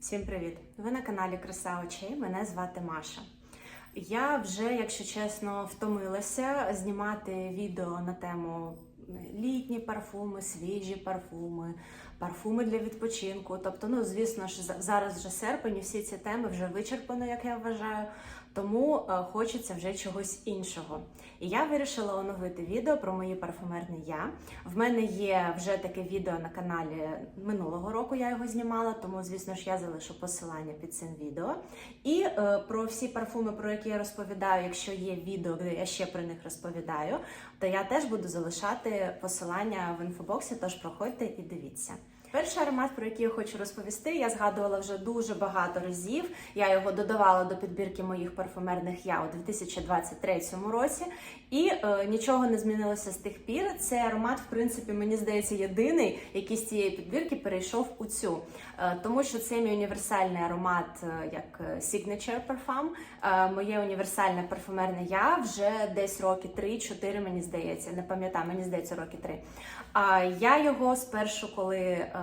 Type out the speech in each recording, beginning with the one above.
Всім привіт! Ви на каналі Краса очей. Мене звати Маша. Я вже, якщо чесно, втомилася знімати відео на тему літні парфуми, свіжі парфуми, парфуми для відпочинку. Тобто, ну звісно ж, зараз вже серпень, і всі ці теми вже вичерпано, як я вважаю. Тому е, хочеться вже чогось іншого. І я вирішила оновити відео про мої парфумерні я. В мене є вже таке відео на каналі минулого року. Я його знімала, тому звісно ж я залишу посилання під цим відео. І е, про всі парфуми, про які я розповідаю, якщо є відео, де я ще про них розповідаю, то я теж буду залишати посилання в інфобоксі. Тож проходьте і дивіться. Перший аромат, про який я хочу розповісти, я згадувала вже дуже багато разів. Я його додавала до підбірки моїх парфумерних я у 2023 році, і е, нічого не змінилося з тих пір. Цей аромат, в принципі, мені здається, єдиний, який з цієї підбірки перейшов у цю, Е, тому що це мій універсальний аромат, е, як е, signature parfum. Е, Моє універсальне парфумерне я вже десь роки 3-4, мені здається, не пам'ятаю, мені здається, роки 3. А я його спершу, коли е,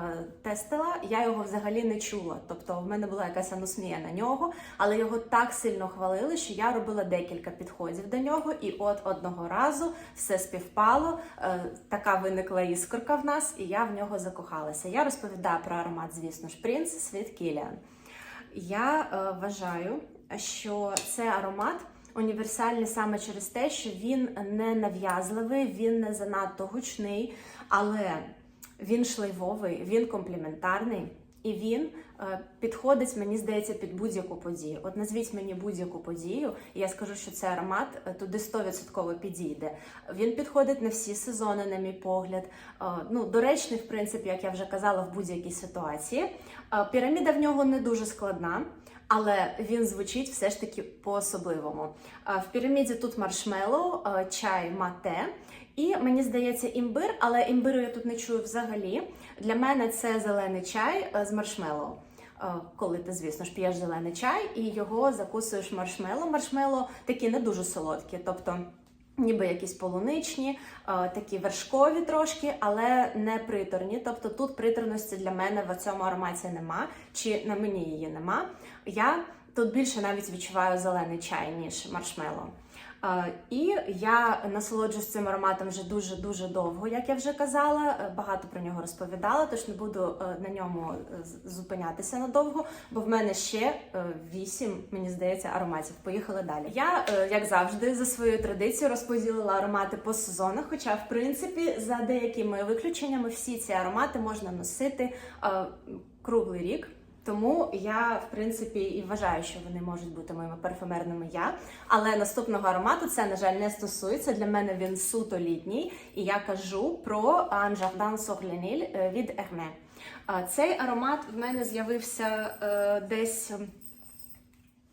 тестила, я його взагалі не чула. Тобто в мене була якась анусмія на нього, але його так сильно хвалили, що я робила декілька підходів до нього, і от одного разу все співпало. Е, така виникла іскорка в нас, і я в нього закохалася. Я розповідаю про аромат, звісно ж, принц Світ Кіліан. Я е, вважаю, що цей аромат універсальний саме через те, що він не нав'язливий, він не занадто гучний, але він шлейвовий, він компліментарний. І він е, підходить, мені здається, під будь-яку подію. От назвіть мені будь-яку подію, і я скажу, що цей аромат е, туди 100% підійде. Він підходить на всі сезони, на мій погляд. Е, ну, доречний, в принципі, як я вже казала, в будь-якій ситуації. Піраміда в нього не дуже складна. Але він звучить все ж таки по-особливому. Е, В піраміді тут маршмеллоу, е, чай мате, і мені здається, імбир, але імбиру я тут не чую взагалі. Для мене це зелений чай е, з маршмеллоу. Коли ти, звісно ж, п'єш зелений чай і його закусуєш маршмеллоу. Маршмеллоу такі не дуже солодкі, тобто. Ніби якісь полуничні, е, такі вершкові трошки, але не приторні. Тобто тут приторності для мене в цьому ароматі нема, чи на мені її нема. Я тут більше навіть відчуваю зелений чай, ніж маршмеллоу. І я насолоджуюсь цим ароматом вже дуже дуже довго, як я вже казала. Е, Багато про нього розповідала, тож не буду е, на ньому е, зупинятися надовго, бо в мене ще вісім, мені здається, ароматів. Поїхали далі. Я, як завжди, за своєю традицією розподілила аромати по сезонах. Хоча, в принципі, за деякими виключеннями, всі ці аромати можна носити круглий рік. Тому я, в принципі, і вважаю, що вони можуть бути моїми парфумерними я. Але наступного аромату це, на жаль, не стосується. Для мене він суто літній, і я кажу про Un Jardin Sorlenil е, від Hermès. Цей аромат в мене з'явився е, десь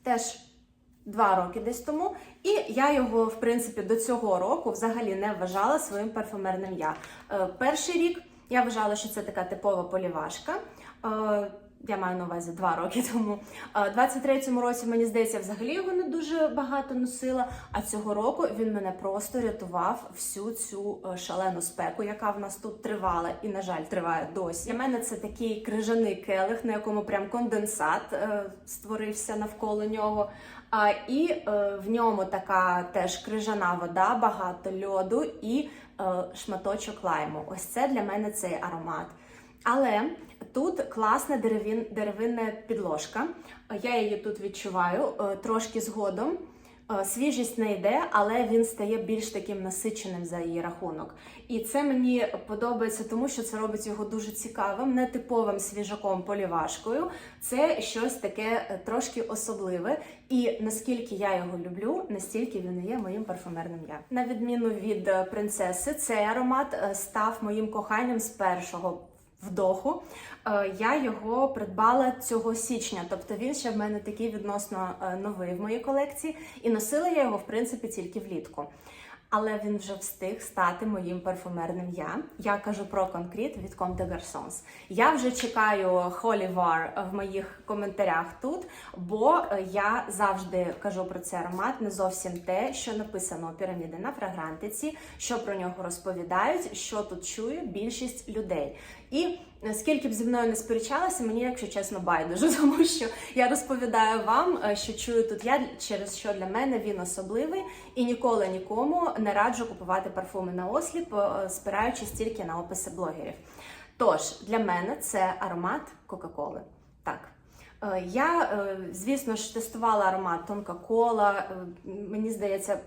теж два роки десь тому. І я його, в принципі, до цього року взагалі не вважала своїм парфумерним я. Е, Перший рік я вважала, що це така типова полівашка. Я маю на увазі два роки тому. У 23-му році, мені здається, взагалі його не дуже багато носила. А цього року він мене просто рятував всю цю е, шалену спеку, яка в нас тут тривала, і, на жаль, триває досі. Для мене це такий крижаний келих, на якому прям конденсат е, створився навколо нього. А, і е, в ньому така теж крижана вода, багато льоду і шматочок лайму. Ось це для мене цей аромат. Але тут класна деревін, деревинна підложка. Я її тут відчуваю е, трошки згодом. Е, Свіжість не йде, але він стає більш таким насиченим за її рахунок. І це мені подобається, тому що це робить його дуже цікавим, нетиповим свіжаком полівашкою. Це щось таке е, трошки особливе. І наскільки я його люблю, настільки він є моїм парфумерним я. На відміну від принцеси, цей аромат став моїм коханням з першого вдоху. Е, Я його придбала цього січня, тобто він ще в мене такий відносно е, новий в моїй колекції, і носила я його в принципі тільки влітку. Але він вже встиг стати моїм парфумерним я. Я кажу про конкрет від Comme des Garçons. Я вже чекаю War в моїх коментарях тут, бо е, я завжди кажу про цей аромат не зовсім те, що написано у піраміди на фрагрантиці, що про нього розповідають, що тут чує більшість людей. І скільки б зі мною не сперечалися, мені, якщо чесно, байдуже, тому що я розповідаю вам, е, що чую тут я, через що для мене він особливий, і ніколи нікому не раджу купувати парфуми на осліп, е, спираючись тільки на описи блогерів. Тож для мене це аромат Кока-Коли. Так. Е, Я, звісно ж, тестувала аромат Тонка Кола. Мені здається,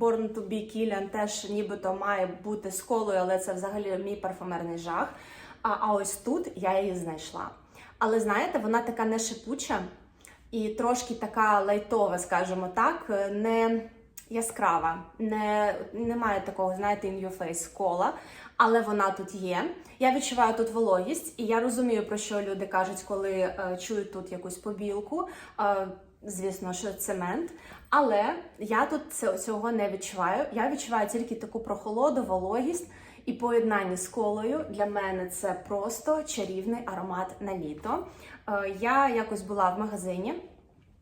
Born to be Killian теж нібито має бути з колою, але це взагалі мій парфумерний жах. А, а ось тут я її знайшла. Але знаєте, вона така не шипуча і трошки така лайтова, скажімо так, е, не яскрава, не, немає такого, знаєте, in your face кола, але вона тут є. Я відчуваю тут вологість, і я розумію, про що люди кажуть, коли е, чують тут якусь побілку. Е, звісно, що цемент. Але я тут цього не відчуваю. Я відчуваю тільки таку прохолоду, вологість. І поєднання з колою для мене це просто чарівний аромат на літо. Е, Я якось була в магазині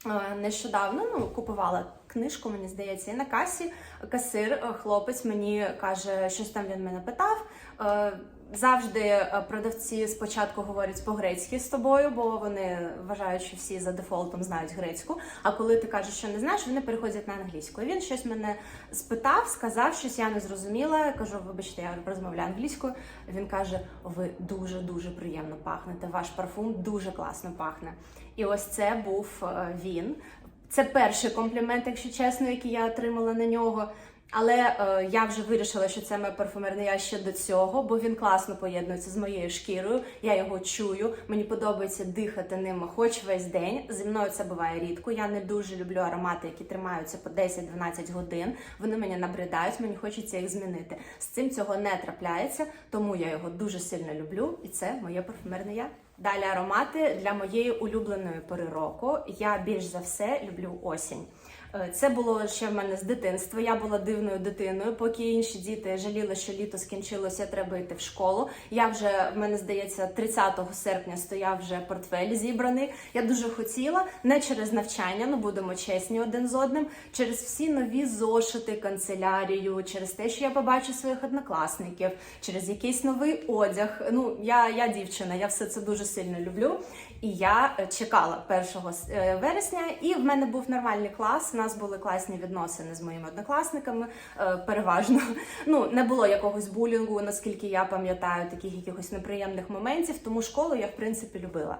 е, нещодавно, ну купувала книжку, мені здається, і на касі касир, е, хлопець мені каже, щось там він мене питав. Е, Завжди е, продавці спочатку говорять по-грецьки з тобою, бо вони вважають, що всі за дефолтом знають грецьку. А коли ти кажеш, що не знаєш, вони переходять на англійську. І він щось мене спитав, сказав щось, я не зрозуміла. Я кажу, вибачте, я розмовляю англійською. Він каже: ви дуже дуже приємно пахнете. Ваш парфум дуже класно пахне. І ось це був він. Це перший комплімент, якщо чесно, який я отримала на нього. Але е, я вже вирішила, що це моє парфумерне я ще до цього, бо він класно поєднується з моєю шкірою. Я його чую. Мені подобається дихати ним хоч весь день. Зі мною це буває рідко. Я не дуже люблю аромати, які тримаються по 10-12 годин. Вони мені набридають, мені хочеться їх змінити. З цим цього не трапляється, тому я його дуже сильно люблю, і це моє парфумерне я. Далі аромати для моєї улюбленої пори року. Я більш за все люблю осінь. Е, Це було ще в мене з дитинства. Я була дивною дитиною, поки інші діти жаліли, що літо скінчилося, треба йти в школу. Я вже в мене здається, 30 серпня стояв вже портфель зібраний. Я дуже хотіла не через навчання, ну будемо чесні один з одним, через всі нові зошити, канцелярію, через те, що я побачу своїх однокласників, через якийсь новий одяг. Ну я, я дівчина, я все це дуже сильно люблю. І я е, чекала 1 е, вересня, і в мене був нормальний клас. У нас були класні відносини з моїми однокласниками. е, Переважно ну не було якогось булінгу, наскільки я пам'ятаю, таких якихось неприємних моментів. Тому школу я в принципі любила.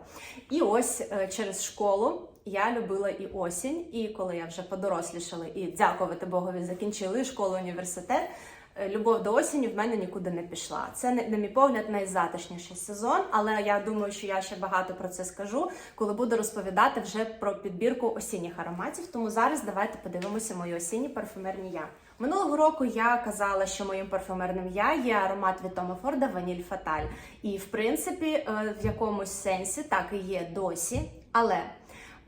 І ось через школу. Я любила і осінь, і коли я вже подорослішала, і дякувати Богові, закінчили школу університет. Е, Любов до осені в мене нікуди не пішла. Це на мій погляд найзатишніший сезон, але я думаю, що я ще багато про це скажу, коли буду розповідати вже про підбірку осінніх ароматів. Тому зараз давайте подивимося мої осінні парфумерні я. Минулого року я казала, що моїм парфумерним я є аромат від Тома Форда Ваніль Фаталь. І в принципі, е, в якомусь сенсі так і є досі. Але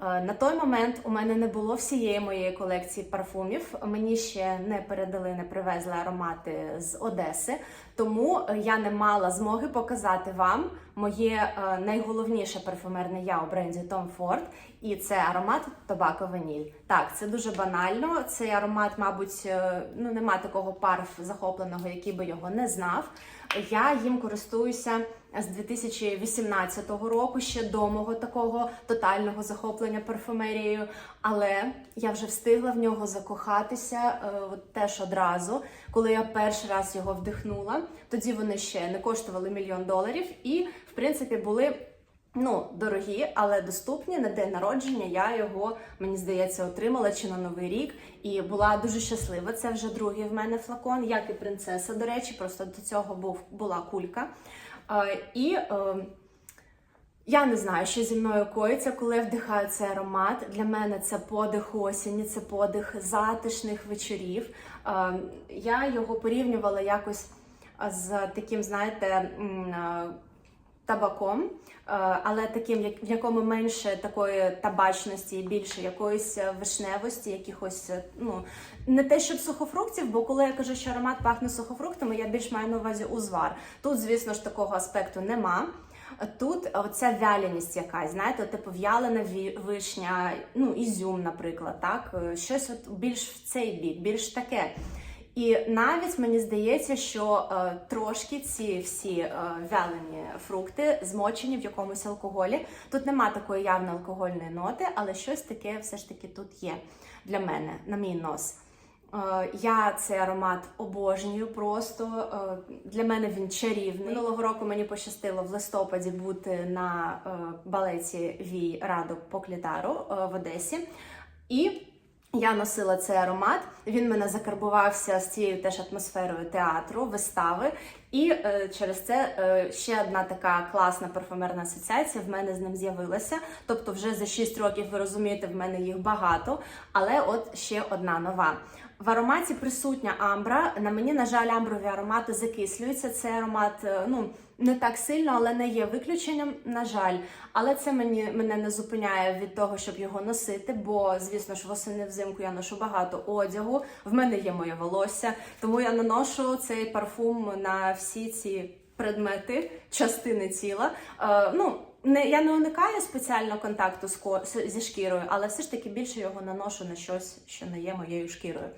На той момент у мене не було всієї моєї колекції парфумів. Мені ще не передали, не привезли аромати з Одеси, тому е, я не мала змоги показати вам моє е, найголовніше парфумерне я у бренді Tom Ford, і це аромат Тобако Ваніль. Так, це дуже банально. Цей аромат, мабуть, е, ну нема такого парф захопленого, який би його не знав. Я їм користуюся з 2018 року, ще до мого такого тотального захоплення парфумерією. Але я вже встигла в нього закохатися е, теж одразу, коли я перший раз його вдихнула. Тоді вони ще не коштували мільйон доларів і, в принципі, були. Ну, дорогі, але доступні на день народження. Я його, мені здається, отримала чи на новий рік і була дуже щаслива. Це вже другий в мене флакон, як і принцеса. До речі, просто до цього був була кулька. І е, я не знаю, що зі мною коїться, коли я вдихаю цей аромат. Для мене це подих осені, це подих затишних вечорів. Я його порівнювала якось з таким, знаєте, табаком, е, але таким, в якому менше такої табачності більше якоїсь е, вишневості, якихось, е, ну не те, щоб сухофруктів, бо коли я кажу, що аромат пахне сухофруктами, я більш маю на увазі узвар. Тут, звісно ж, такого аспекту нема. Тут оця вяленість якась, знаєте, типу в'ялена вишня, ну ізюм, наприклад, так, щось от більш в цей бік, більш таке. І навіть мені здається, що е, трошки ці всі е, вялені фрукти змочені в якомусь алкоголі. Тут нема такої явної алкогольної ноти, але щось таке все ж таки тут є для мене, на мій нос. Е, Я цей аромат обожнюю просто. Е, Для мене він чарівний. Минулого року мені пощастило в листопаді бути на е, балеті Вій Раду по клітару е, в Одесі. І я носила цей аромат. Він мене закарбувався з цією теж атмосферою театру, вистави. І е, через це е, ще одна така класна парфумерна асоціація в мене з ним з'явилася. Тобто, вже за 6 років ви розумієте, в мене їх багато, але от ще одна нова. В ароматі присутня амбра. На мені, на жаль, амброві аромати закислюються. Цей аромат е, ну не так сильно, але не є виключенням. На жаль, але це мені мене не зупиняє від того, щоб його носити. Бо, звісно ж, восени взимку я ношу багато одягу. В мене є моє волосся, тому я наношу цей парфум на всі ці предмети, частини тіла. Е, ну не я не уникаю спеціально контакту з зі шкірою, але все ж таки більше його наношу на щось, що не є моєю шкірою.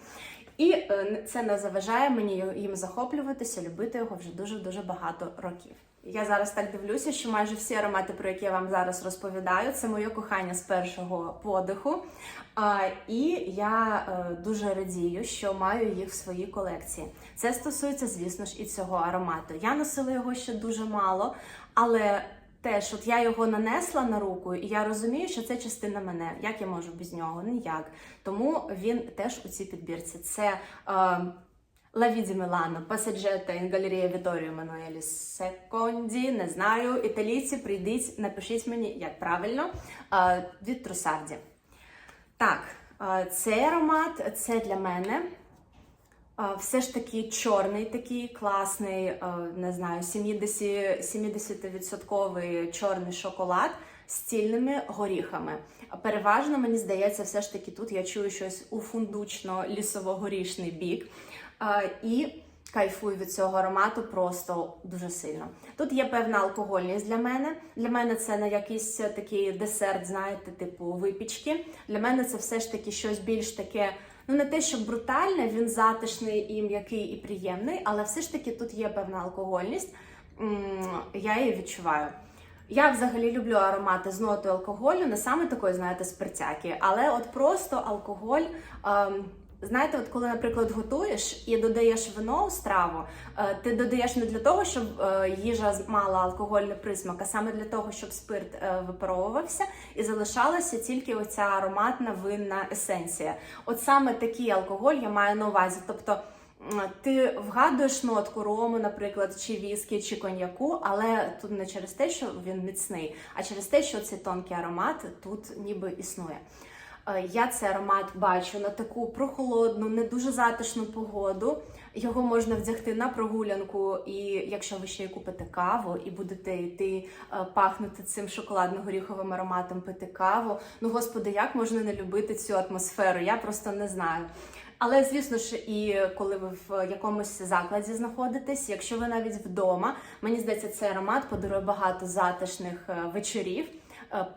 І е, це не заважає мені їм захоплюватися, любити його вже дуже дуже багато років. Я зараз так дивлюся, що майже всі аромати, про які я вам зараз розповідаю, це моє кохання з першого подиху. І я е, дуже радію, що маю їх в своїй колекції. Це стосується, звісно ж, і цього аромату. Я носила його ще дуже мало, але теж от я його нанесла на руку, і я розумію, що це частина мене. Як я можу без нього? Ніяк. Тому він теж у цій підбірці. Це Via di Milano, Passeggiata Галерея Віторіо Мануелі Секонді. Не знаю. Італійці, прийдіть, напишіть мені, як правильно, е, від Трусарді. Так, е, цей аромат це для мене. Все ж таки чорний, такий класний, не знаю, 70 70% чорний шоколад з цільними горіхами. Переважно, мені здається, все ж таки тут я чую щось у фундучно-лісово-горішний бік. І кайфую від цього аромату просто дуже сильно. Тут є певна алкогольність для мене. Для мене це не якийсь такий десерт, знаєте, типу випічки. Для мене це все ж таки щось більш таке. Ну, не те, що брутальне, він затишний і м'який і приємний, але все ж таки тут є певна алкогольність. Я її відчуваю. Я взагалі люблю аромати з нотою алкоголю, не саме такої, знаєте, спиртяки, але от просто алкоголь. ем, Знаєте, от коли, наприклад, готуєш і додаєш вино у страву, е, ти додаєш не для того, щоб е, їжа мала алкогольний присмак, а саме для того, щоб спирт е, випаровувався і залишалася тільки оця ароматна винна есенція. От саме такий алкоголь я маю на увазі. Тобто ти вгадуєш нотку рому, наприклад, чи віскі, чи коньяку, але тут не через те, що він міцний, а через те, що цей тонкий аромат тут ніби існує. Е, Я цей аромат бачу на таку прохолодну, не дуже затишну погоду. Його можна вдягти на прогулянку, і якщо ви ще купите каву і будете йти е, пахнути цим шоколадно-горіховим ароматом, пити каву. Ну господи, як можна не любити цю атмосферу? Я просто не знаю. Але звісно ж, і коли ви в якомусь закладі знаходитесь, якщо ви навіть вдома, мені здається, цей аромат подарує багато затишних е, вечорів,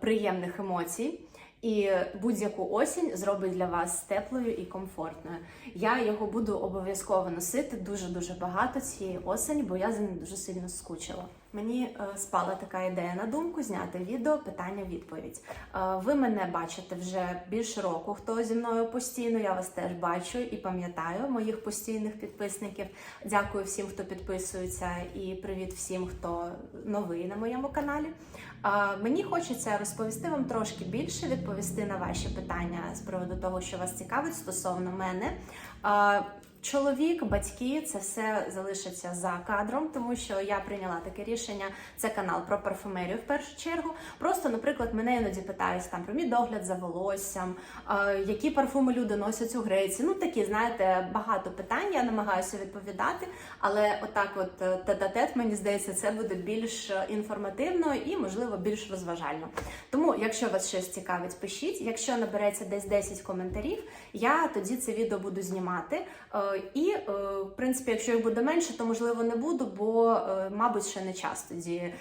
приємних емоцій. І будь-яку осінь зробить для вас теплою і комфортною. Я його буду обов'язково носити дуже дуже багато цієї осені, бо я за ним дуже сильно скучила. Мені е, спала така ідея на думку зняти відео питання-відповідь. Е, ви мене бачите вже більше року. Хто зі мною постійно? Я вас теж бачу і пам'ятаю моїх постійних підписників. Дякую всім, хто підписується, і привіт всім, хто новий на моєму каналі. Мені хочеться розповісти вам трошки більше, відповісти на ваші питання з приводу того, що вас цікавить стосовно мене. Чоловік, батьки, це все залишиться за кадром, тому що я прийняла таке рішення. Це канал про парфумерію в першу чергу. Просто, наприклад, мене іноді питають там про мій догляд за волоссям, які парфуми люди носять у Греції. Ну такі, знаєте, багато питань. Я намагаюся відповідати, але отак, от е, тет-а-тет, мені здається, це буде більш е, інформативно і, можливо, більш розважально. Тому, якщо вас щось цікавить, пишіть. Якщо набереться десь 10 коментарів, я тоді це відео буду знімати. І, е, в принципі, якщо їх буде менше, то можливо не буду, бо, е, мабуть, ще не час тоді е,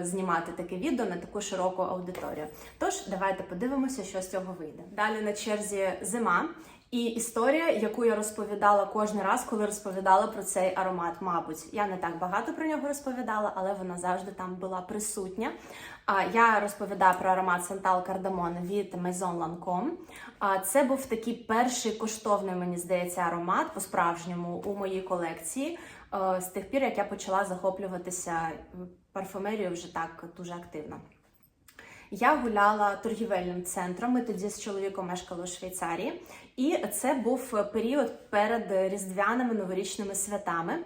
знімати таке відео на таку широку аудиторію. Тож, давайте подивимося, що з цього вийде. Далі на черзі зима. І історія, яку я розповідала кожен раз, коли розповідала про цей аромат. Мабуть, я не так багато про нього розповідала, але вона завжди там була присутня. А я розповідаю про аромат Сантал Кардамон від Maison Lancome. Це був такий перший коштовний, мені здається, аромат по-справжньому у моїй колекції. е, З тих пір, як я почала захоплюватися парфумерією вже так дуже активно. Я гуляла торгівельним центром. Ми тоді з чоловіком мешкали у Швейцарії, і це був період перед різдвяними новорічними святами.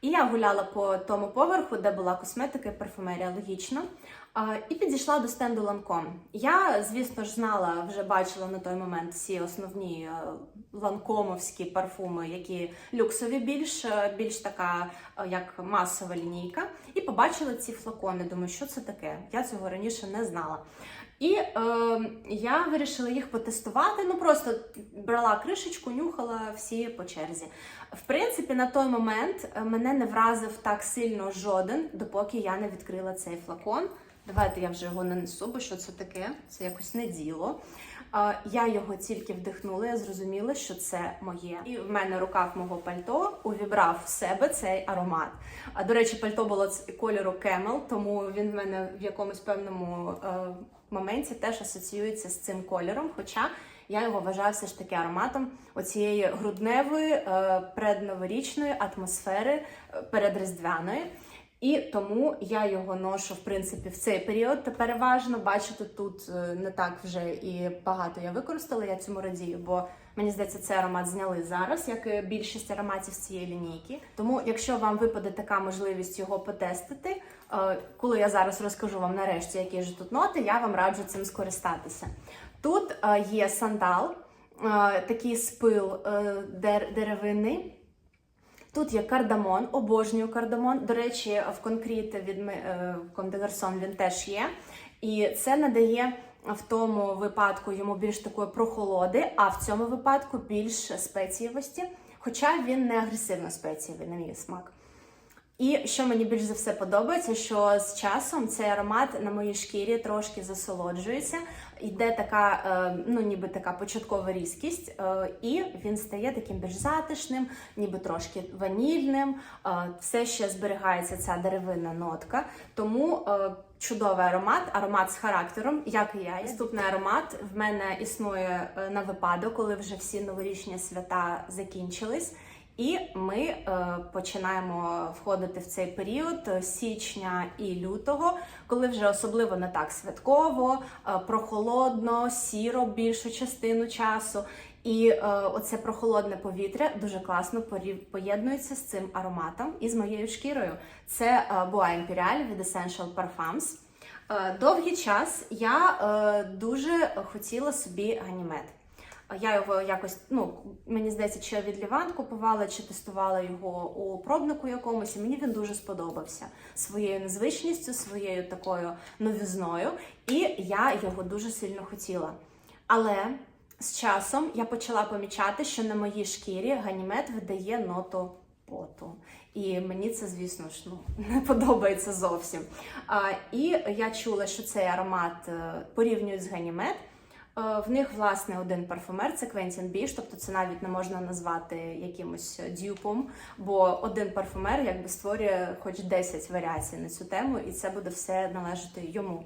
І я гуляла по тому поверху, де була косметика і парфумерія, логічно. І підійшла до стенду Ланком. Я, звісно ж, знала, вже бачила на той момент всі основні е, ланкомовські парфуми, які люксові, більш, е, більш така е, як масова лінійка. І побачила ці флакони. Думаю, що це таке? Я цього раніше не знала. І е, я вирішила їх потестувати. Ну просто брала кришечку, нюхала всі по черзі. В принципі, на той момент е, мене не вразив так сильно жоден, допоки я не відкрила цей флакон. Давайте я вже його нанесу, бо що це таке? Це якось не діло. Е, Я його тільки вдихнула, я зрозуміла, що це моє. І в мене рукав мого пальто увібрав в себе цей аромат. А до речі, пальто було кольору Camel, тому він в мене в якомусь певному е, моменті теж асоціюється з цим кольором. Хоча я його вважаю все ж таки ароматом оцієї грудневої е, предноворічної атмосфери е, передріздвяної. І тому я його ношу в принципі в цей період. Переважно бачите, тут е, не так вже і багато я використала. Я цьому радію, бо мені здається, цей аромат зняли зараз, як і більшість ароматів з цієї лінійки. Тому, якщо вам випаде така можливість його потестити, коли я зараз розкажу вам нарешті, які ж тут ноти, я вам раджу цим скористатися. Тут е, є сандал, е, такий спил е, дер- деревинний. Тут є кардамон, обожнюю кардамон. До речі, в конкрет від Кондегарсон він теж є. І це надає в тому випадку йому більш такої прохолоди, а в цьому випадку більш спецієвості. Хоча він не агресивно спецієвий, на мій смак. І що мені більш за все подобається, що з часом цей аромат на моїй шкірі трошки засолоджується, йде така, е, ну ніби така початкова різкість, е, і він стає таким більш затишним, ніби трошки ванільним. Е, Все ще зберігається ця деревинна нотка. Тому чудовий аромат, аромат з характером, як і я. Наступний аромат в мене існує на випадок, коли вже всі новорічні свята закінчились. І ми е, починаємо входити в цей період е, січня і лютого, коли вже особливо не так святково, е, прохолодно, сіро більшу частину часу. І е, оце прохолодне повітря дуже класно поєднується з цим ароматом і з моєю шкірою. Це е, Boa Imperial від Essential Parfums. Е, довгий час я е, дуже хотіла собі ганімет. Я його якось, ну мені здається, чи від Ліван купувала, чи тестувала його у пробнику якомусь. і Мені він дуже сподобався своєю незвичністю, своєю такою новізною, і я його дуже сильно хотіла. Але з часом я почала помічати, що на моїй шкірі ганімет видає ноту поту. І мені це, звісно ж, ну не подобається зовсім. А, і я чула, що цей аромат е, порівнюють з ганімет. Е, В них власне один парфумер це Квентін Біш, тобто це навіть не можна назвати якимось дюпом, бо один парфумер якби створює хоч 10 варіацій на цю тему, і це буде все належати йому.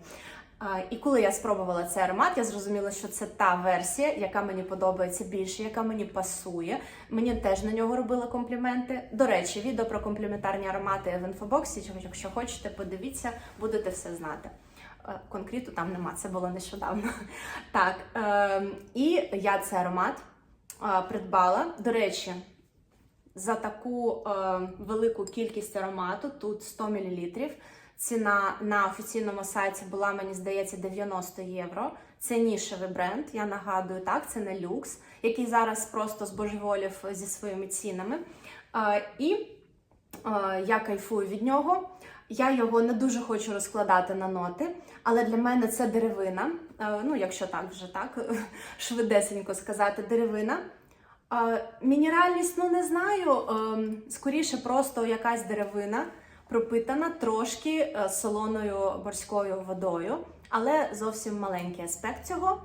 І коли я спробувала цей аромат, я зрозуміла, що це та версія, яка мені подобається більше, яка мені пасує. Мені теж на нього робили компліменти. До речі, відео про компліментарні аромати в інфобоксі. Якщо хочете, подивіться, будете все знати. Е, Конкрету там нема, це було нещодавно. Так, е, і я цей аромат е, придбала. До речі, за таку е, велику кількість аромату, тут 100 мл. Ціна на офіційному сайті була, мені здається, 90 євро. Це нішевий бренд. Я нагадую, так, це не люкс, який зараз просто збожеволів зі своїми цінами. Е, і е, я кайфую від нього. Я його не дуже хочу розкладати на ноти, але для мене це деревина. Е, Ну, якщо так вже так швидесенько сказати, деревина. Е, Мінеральність, ну не знаю. ем, Скоріше, просто якась деревина пропитана трошки е, солоною морською водою, але зовсім маленький аспект цього.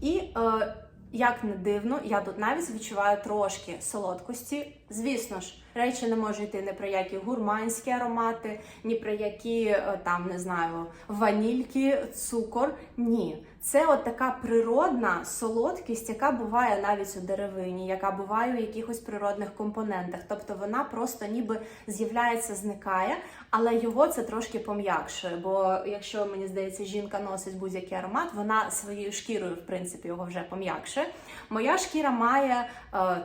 І е, Як не дивно, я тут навіть відчуваю трошки солодкості. Звісно ж, речі не можуть йти ні про які гурманські аромати, ні про які е, там не знаю ванільки, цукор. Ні, це от така природна солодкість, яка буває навіть у деревині, яка буває у якихось природних компонентах. Тобто вона просто ніби з'являється, зникає, але його це трошки пом'якшує. Бо якщо мені здається, жінка носить будь-який аромат, вона своєю шкірою, в принципі, його вже пом'якшує. Моя шкіра має е,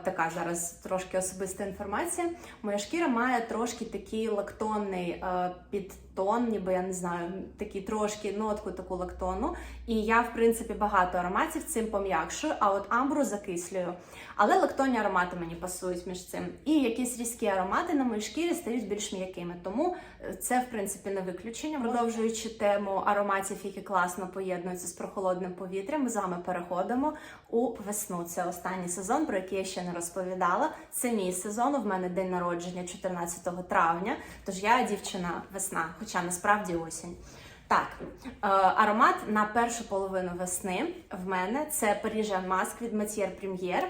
така зараз трошки особиста інформація. Моя шкіра має трошки такий лактонний е, підтон, ніби я не знаю, такий трошки нотку таку лактону. І я, в принципі, багато ароматів цим пом'якшую, а от амбру закислюю. Але лактонні аромати мені пасують між цим. І якісь різкі аромати на моїй шкірі стають більш м'якими. Тому е, це, в принципі, не виключення. Продовжуючи тему ароматів, які класно поєднуються з прохолодним повітрям, ми з вами переходимо у весну. Це останній сезон, про який я ще не розповідала. Це мій сезон. У мене день народження 14 травня. Тож я дівчина весна, хоча насправді осінь. Так, е, аромат на першу половину весни в мене це Parisian Mask від Matière Première.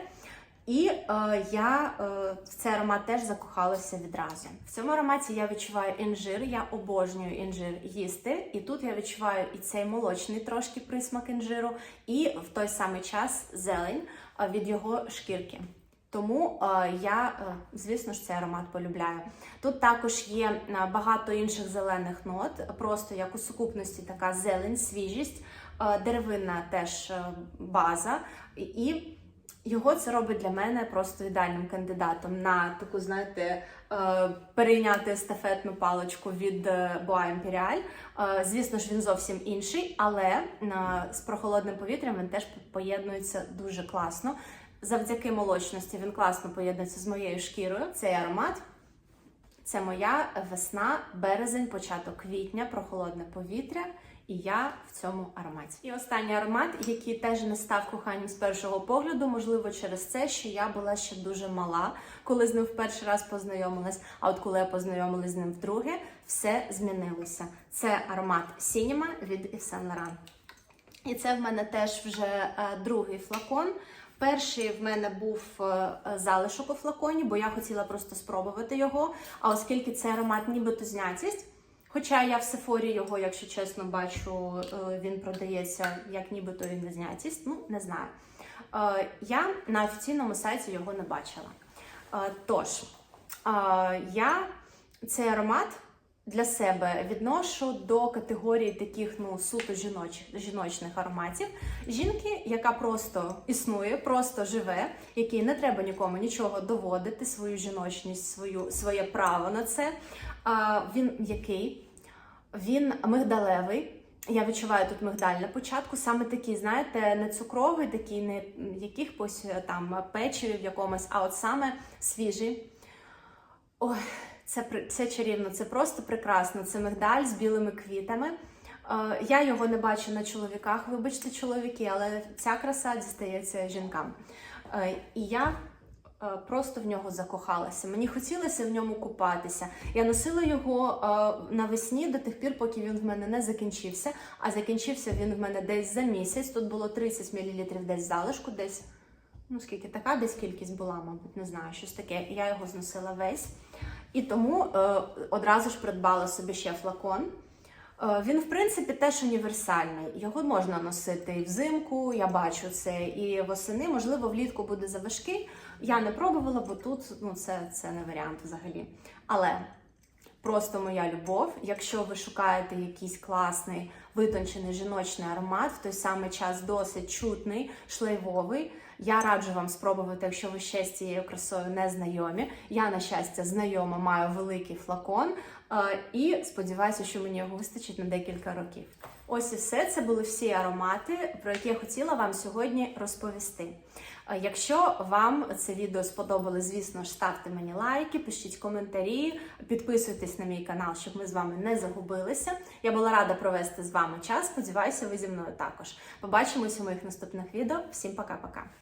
І е, я е, цей аромат теж закохалася відразу. В цьому ароматі я відчуваю інжир, я обожнюю інжир їсти. І тут я відчуваю і цей молочний трошки присмак інжиру, і в той самий час зелень е, від його шкірки. Тому е, я, е, звісно ж, цей аромат полюбляю. Тут також є е, багато інших зелених нот, просто як у сукупності така зелень, свіжість, деревинна теж база. І його це робить для мене просто ідеальним кандидатом на таку, знаєте, перейняти естафетну паличку від Bois Imperial. Звісно ж, він зовсім інший, але з прохолодним повітрям він теж поєднується дуже класно. Завдяки молочності він класно поєднується з моєю шкірою. Цей аромат. Це моя весна, березень, початок квітня, прохолодне повітря, і я в цьому ароматі. І останній аромат, який теж не став коханням з першого погляду, можливо, через це, що я була ще дуже мала, коли з ним в перший раз познайомилась. А от коли я познайомилась з ним вдруге, все змінилося. Це аромат Сініма від Yves Saint. І це в мене теж вже е, другий флакон. Перший в мене був е, залишок у флаконі, бо я хотіла просто спробувати його. А оскільки цей аромат нібито знятість, хоча я в Сефорі його, якщо чесно, бачу, е, він продається як нібито і не знятість, ну не знаю. Е, Я на офіційному сайті його не бачила. Е, Тож, е, я цей аромат для себе відношу до категорії таких ну суто жіноч, жіночних ароматів. Жінки, яка просто існує, просто живе, якій не треба нікому нічого доводити, свою жіночність, свою своє право на це. А, він м'який, він мигдалевий. Я відчуваю тут мигдаль на початку, саме такий, знаєте, не цукровий, такий, не якихось там печиві в якомусь, а от саме свіжий. Ой, це це чарівно, це просто прекрасно. Це мигдаль з білими квітами. Е, Я його не бачу на чоловіках, вибачте, чоловіки, але ця краса дістається жінкам. Е, І я е, просто в нього закохалася. Мені хотілося в ньому купатися. Я носила його навесні до тих пір, поки він в мене не закінчився. А закінчився він в мене десь за місяць. Тут було 30 мл десь залишку, десь ну скільки така десь кількість була, мабуть, не знаю, щось таке. Я його зносила весь. І тому е, одразу ж придбала собі ще флакон. Е, він, в принципі, теж універсальний. Його можна носити і взимку, я бачу це, і восени, можливо, влітку буде заважкий. Я не пробувала, бо тут ну, це, це не варіант взагалі. Але просто моя любов. Якщо ви шукаєте якийсь класний витончений жіночний аромат, в той самий час досить чутний, шлейвовий. Я раджу вам спробувати, якщо ви ще з цією красою не знайомі. Я, на щастя, знайома, маю великий флакон е, і сподіваюся, що мені його вистачить на декілька років. Ось і все. Це були всі аромати, про які я хотіла вам сьогодні розповісти. Е, Якщо вам це відео сподобалось, звісно ставте мені лайки, пишіть коментарі, підписуйтесь на мій канал, щоб ми з вами не загубилися. Я була рада провести з вами час. Сподіваюся, ви зі мною також. Побачимось у моїх наступних відео. Всім пока-пока.